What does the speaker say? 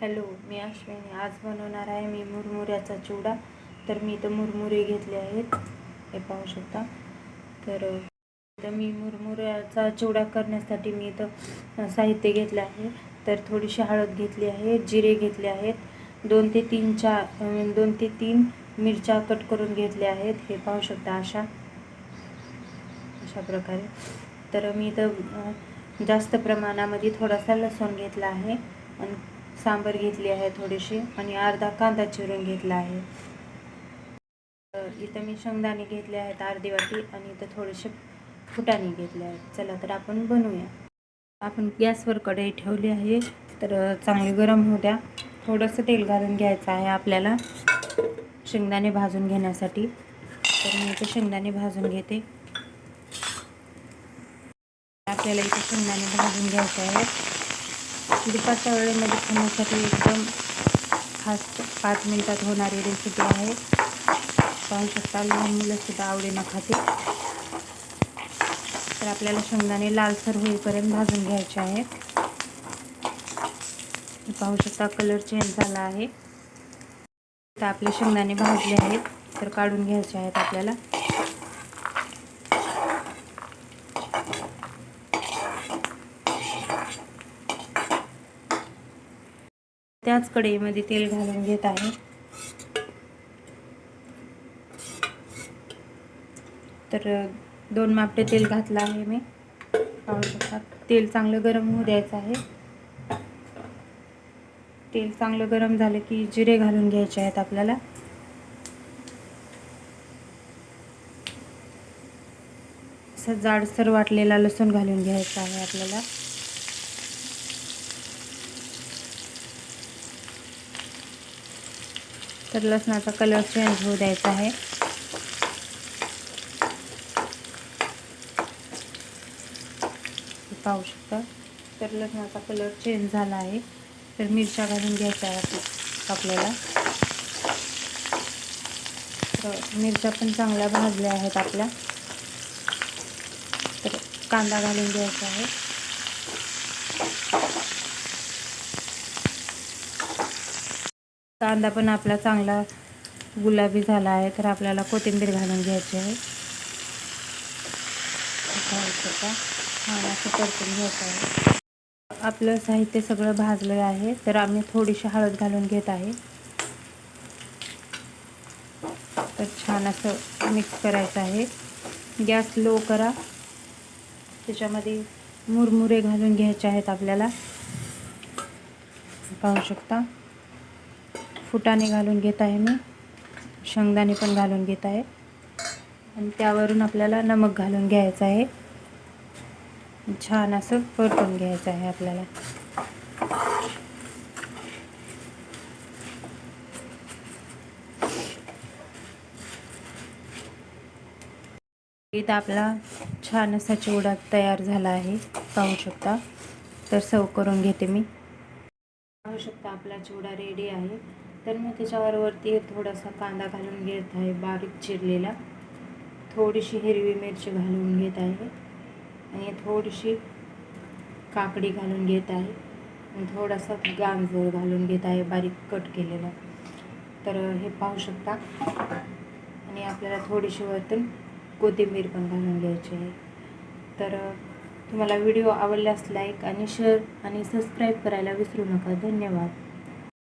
Hello मी अश्विनी. आज बनवणार आहे मी मुरमुऱ्याचा चिवडा. तर मी इथं मुरमुरे घेतले आहेत. हे पाहू शकता. तर इथं मी मुरमुऱ्याचा चिवडा करण्यासाठी मी इथं साहित्य घेतलं आहे. तर थोडीशी हळद घेतली आहे जिरे घेतले आहेत. दोन ते तीन चार दोन ते तीन मिरच्या कट करून घेतल्या आहेत. हे पाहू शकता अशा अशा प्रकारे. तर मी इथं जास्त प्रमाणामध्ये थोडासा लसूण घेतला आहे. आणि सांबर घेतली आहे थोडीशी आणि अर्धा कांदा चिरून घेतला आहे. इथं मी शेंगदाणे घेतले आहेत अर्धी वाटी आणि इथं थोडेसे फुटाणे घेतले आहेत. चला तर आपण बनवूया. आपण गॅसवर कढई ठेवली आहे. तर चांगली गरम होऊ द्या. थोडंसं तेल घालून घ्यायचं आहे आपल्याला शेंगदाणे भाजून घेण्यासाठी. तर मी इथे शेंगदाणे भाजून घेते. आपल्याला इथे शेंगदाणे भाजून घ्यायचे आहेत. दुपारच्या वेळेमध्ये खाण्यासाठी एकदम खास पाच मिनटात होणारी रेसिपी आहे. पाहू शकता लहान मुलंसुद्धा आवडीनं खाते तर आपल्याला शेंगदाणे लालसर होईपर्यंत भाजून घ्यायचे आहेत. पाहू शकता कलर चेंज झाला आहे. तर आपले शेंगदाणे भाजले आहेत तर काढून घ्यायचे आहेत आपल्याला. त्याच कढईमध्ये तेल घालून घेत आहे. तर दोन मापटे तेल घातलं आहे मी. पाहू शकता तेल चांगलं गरम होऊ द्यायचं आहे. तेल चांगलं गरम झालं की जिरे घालून घ्यायचे आहेत आपल्याला. असं जाडसर वाटलेला लसूण घालून घ्यायचा आहे आपल्याला. तर लसणाचा कलर चेंज होऊ द्यायचा आहे. पाहू शकता. तर लसणाचा कलर चेंज झाला आहे. तर मिरच्या घालून घ्यायच्या आहेत आपल्याला. तर मिरच्या पण चांगल्या भाजल्या आहेत आपल्या. तर कांदा घालून घ्यायचा आहे. कांदा पण आपला चांगला गुलाबी झाला आहे तर आपल्याला कोथिंबीर घालून घ्यायची आहे. छान असं परतून घ्यायचं आहे. आपलं साहित्य सगळं भाजलं आहे तर आम्ही थोडीशी हळद घालून घेत आहे. तर छान असं मिक्स करायचं आहे. गॅस लो करा. त्याच्यामध्ये मुरमुरे घालून घ्यायचे आहेत आपल्याला. पाहू शकता. फुटाणे घालून घेत आहे मी. शेंगदाणे पण घालून घेत आहे. आणि त्यावरून आपल्याला नमक घालून घ्यायचं आहे. छान असं परतून घ्यायचं आहे आपल्याला. इथं आपला छान असा चिवडा तयार झाला आहे. पाहू शकता. तर सर्व करून घेते मी. पाहू शकता आपला चिवडा रेडी आहे. तर मी त्याच्यावर वरती थोडासा कांदा घालून घेत आहे बारीक चिरलेला. थोडीशी हिरवी मिरची घालून घेत आहे. आणि थोडीशी काकडी घालून घेत आहे. थोडासा गांजर घालून घेत आहे बारीक कट केलेला. तर हे पाहू शकता. आणि आपल्याला थोडीशी वरतून कोथिंबीर पण घालून घ्यायची आहे. तर तुम्हाला व्हिडिओ आवडल्यास लाईक आणि शेअर आणि सबस्क्राईब करायला विसरू नका. धन्यवाद.